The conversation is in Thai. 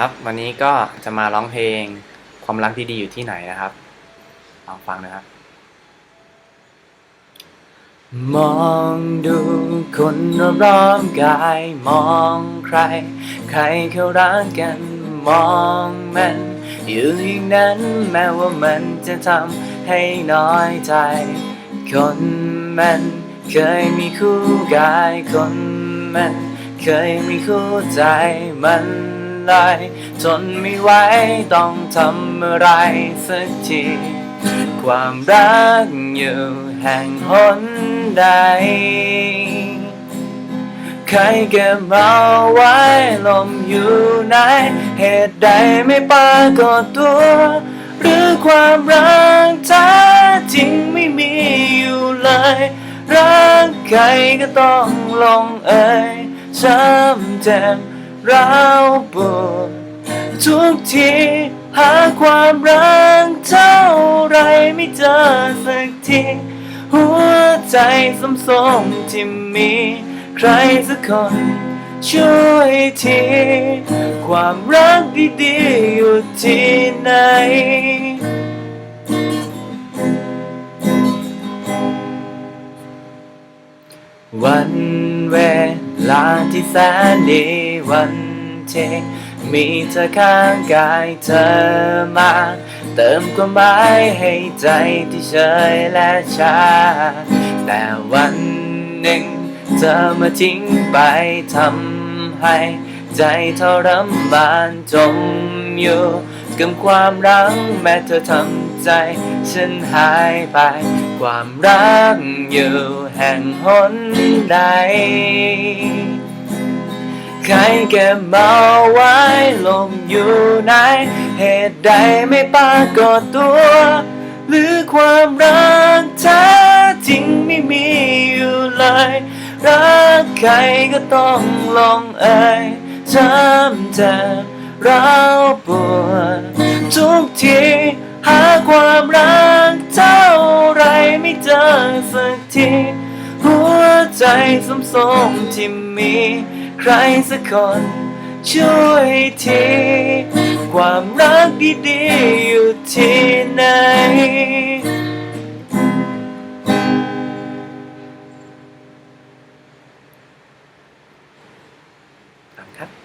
ครับ วันนี้ก็จะมาร้องเพลงความรักที่ดีอยู่ที่ไหนนะครับลองฟังนะครับ มองดูคนรอบกาย มองใคร ใครเขารักกัน มองมัน อยู่อย่างนั้นแม้ว่ามันจะทำให้น้อยใจ คนมันเคยมีคู่กาย คนมันเคยมีคู่ใจมัน เลยทนไม่ไหวต้องทำอะไรสักที ความรักอยู่แห่งหนใด ใครเก็บเอาไว้ลมอยู่ไหน เหตุใดไม่ปรากฏตัว หรือความรักแท้จริงไม่มีอยู่เลยรักใครก็ต้องลงเอยช้ำเจ็บ เราวปวดทุกทีหาความรักเท่าไรไม่เจอสักที หัวใจสมสมที่มี ใครสักคน ช่วยที ความรักดีๆอยู่ที่ไหนวันเวลาที่แสนดี วันที่มีเธอข้างกายเธอมา เติมความหมายให้ใจที่เฉยและชา แต่วันหนึ่งเธอมาทิ้งไปทำให้ ใจทรมานจมอยู่กับความรักแม้เธอทำใจ ฉันหายไป ความรักอยู่แห่งหนใด ใครเก็บเอาไว้ลงอยู่ไหน เหตุใดไม่ปรากฏตัว หรือความรักแท้จริงไม่มีอยู่เลย รักใครก็ต้องลงเอยช้ำเจ็บร้าวปวดทุกทีหาความรักเท่าไรไม่เจอสักที หัวใจสมสมที่มี ใครสักคน ช่วยที ความรักดีๆอยู่ที่ไหน ครับ